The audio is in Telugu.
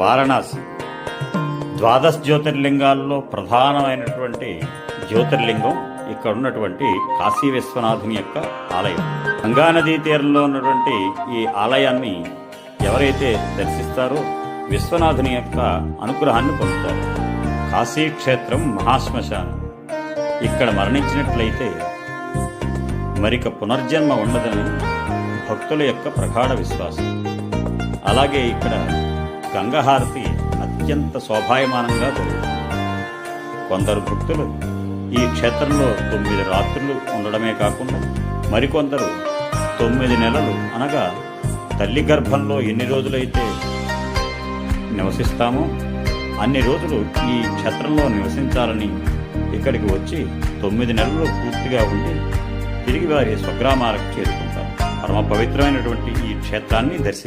వారణాసి. ద్వాదశ జ్యోతిర్లింగాల్లో ప్రధానమైనటువంటి జ్యోతిర్లింగం ఇక్కడ ఉన్నటువంటి కాశీ విశ్వనాథుని యొక్క ఆలయం. గంగానదీ తీరంలో ఉన్నటువంటి ఈ ఆలయాన్ని ఎవరైతే దర్శిస్తారో విశ్వనాథుని యొక్క అనుగ్రహాన్ని పొందుతారు. కాశీ క్షేత్రం మహాశ్మశానం. ఇక్కడ మరణించినట్లయితే మరిక పునర్జన్మ ఉండదని భక్తుల యొక్క ప్రగాఢ విశ్వాసం. అలాగే ఇక్కడ గంగహారతి అత్యంత శోభాయమానంగా జరుగుతుంది. కొందరు భక్తులు ఈ క్షేత్రంలో తొమ్మిది రాత్రులు ఉండడమే కాకుండా మరికొందరు తొమ్మిది నెలలు అనగా తల్లి గర్భంలో ఎన్ని రోజులైతే నివసిస్తామో అన్ని రోజులు ఈ క్షేత్రంలో నివసించాలని ఇక్కడికి వచ్చి తొమ్మిది నెలలు పూర్తిగా ఉండి తిరిగి వారి స్వగ్రామాలకు చేరుకుంటారు. పరమ పవిత్రమైనటువంటి ఈ క్షేత్రాన్ని దర్శించారు.